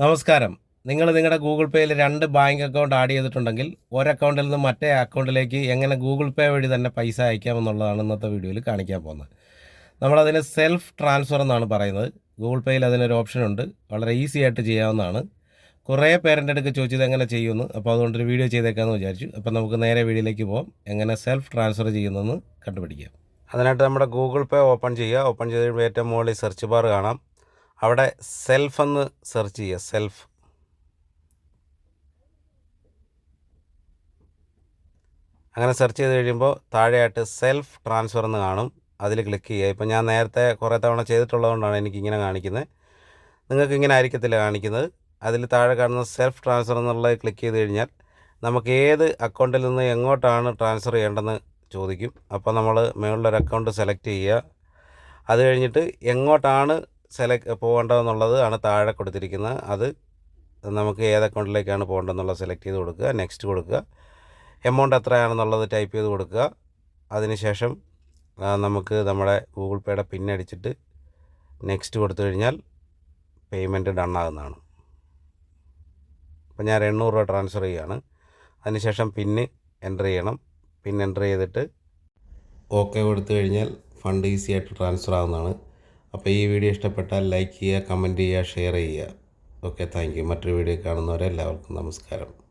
നമസ്കാരം. നിങ്ങൾ നിങ്ങളുടെ ഗൂഗിൾ പേയിൽ രണ്ട് ബാങ്ക് അക്കൗണ്ട് ആഡ് ചെയ്തിട്ടുണ്ടെങ്കിൽ ഒരു അക്കൗണ്ടിൽ നിന്ന് മറ്റേ അക്കൗണ്ടിലേക്ക് എങ്ങനെ ഗൂഗിൾ പേ വഴി തന്നെ പൈസ അയക്കാമെന്നുള്ളതാണ് ഇന്നത്തെ വീഡിയോയിൽ കാണിക്കാൻ പോകുന്നത്. നമ്മളതിന് സെൽഫ് ട്രാൻസ്ഫർ എന്നാണ് പറയുന്നത്. ഗൂഗിൾ പേയിൽ അതിനൊരു ഓപ്ഷൻ ഉണ്ട്. വളരെ ഈസി ആയിട്ട് ചെയ്യാവുന്നതാണ്. കുറേ പേരന്റെ അടുക്ക് ചോദിച്ചത് എങ്ങനെ ചെയ്യുമെന്ന്. അപ്പോൾ അതുകൊണ്ടൊരു വീഡിയോ ചെയ്തേക്കാമെന്ന് വിചാരിച്ചു. അപ്പോൾ നമുക്ക് നേരെ വീഡിയോയിലേക്ക് പോകാം എങ്ങനെ സെൽഫ് ട്രാൻസ്ഫർ ചെയ്യുന്നതെന്ന് കണ്ടുപിടിക്കാം. അതിനായിട്ട് നമ്മുടെ ഗൂഗിൾ പേ ഓപ്പൺ ചെയ്യുക. ഓപ്പൺ ചെയ്ത് ഏറ്റവും മുകളിൽ സെർച്ച് ബാർ കാണാം. അവിടെ സെൽഫ് എന്ന് സെർച്ച് ചെയ്യുക സെൽഫ് അങ്ങനെ സെർച്ച് ചെയ്ത് കഴിയുമ്പോൾ താഴെയായിട്ട് സെൽഫ് ട്രാൻസ്ഫർ എന്ന് കാണും. അതിൽ ക്ലിക്ക് ചെയ്യുക. ഇപ്പോൾ ഞാൻ നേരത്തെ കുറേ തവണ ചെയ്തിട്ടുള്ളതുകൊണ്ടാണ് എനിക്കിങ്ങനെ കാണിക്കുന്നത്. നിങ്ങൾക്ക് ഇങ്ങനെ ആയിരിക്കത്തില്ല കാണിക്കുന്നത്. അതിൽ താഴെ കാണുന്ന സെൽഫ് ട്രാൻസ്ഫർ എന്നുള്ളത് ക്ലിക്ക് ചെയ്ത് കഴിഞ്ഞാൽ നമുക്ക് ഏത് അക്കൗണ്ടിൽ നിന്ന് എങ്ങോട്ടാണ് ട്രാൻസ്ഫർ ചെയ്യേണ്ടതെന്ന് ചോദിക്കും. അപ്പോൾ നമ്മൾ മുകളിലൊരു അക്കൗണ്ട് സെലക്ട് ചെയ്യുക. അത് കഴിഞ്ഞിട്ട് എങ്ങോട്ടാണ് സെലക്ട് പോകേണ്ടതെന്നുള്ളത് ആണ് താഴെ കൊടുത്തിരിക്കുന്നത്. അത് നമുക്ക് ഏത് അക്കൗണ്ടിലേക്കാണ് പോകേണ്ടതെന്നുള്ളത് സെലക്ട് ചെയ്ത് കൊടുക്കുക. നെക്സ്റ്റ് കൊടുക്കുക. എമൗണ്ട് എത്രയാണെന്നുള്ളത് ടൈപ്പ് ചെയ്ത് കൊടുക്കുക. അതിനുശേഷം നമുക്ക് നമ്മുടെ ഗൂഗിൾ പേയുടെ പിൻ അടിച്ചിട്ട് നെക്സ്റ്റ് കൊടുത്തു കഴിഞ്ഞാൽ പേയ്മെന്റ് ഡൺ ആകുന്നതാണ് അപ്പോൾ ഞാൻ എണ്ണൂറ് രൂപ ട്രാൻസ്ഫർ ചെയ്യുകയാണ്. അതിനുശേഷം പിന്ന് എന്റർ ചെയ്യണം. പിൻ എന്റർ ചെയ്തിട്ട് ഓക്കെ കൊടുത്തു കഴിഞ്ഞാൽ ഫണ്ട് ഈസി ആയിട്ട് ട്രാൻസ്ഫർ ആവുന്നതാണ്. അപ്പോൾ ഈ വീഡിയോ ഇഷ്ടപ്പെട്ടാൽ ലൈക്ക് ചെയ്യുക കമന്റ് ചെയ്യുക ഷെയർ ചെയ്യുക. Okay thank you. മറ്റൊരു വീഡിയോ കാണുന്നവരെ എല്ലാവർക്കും നമസ്കാരം.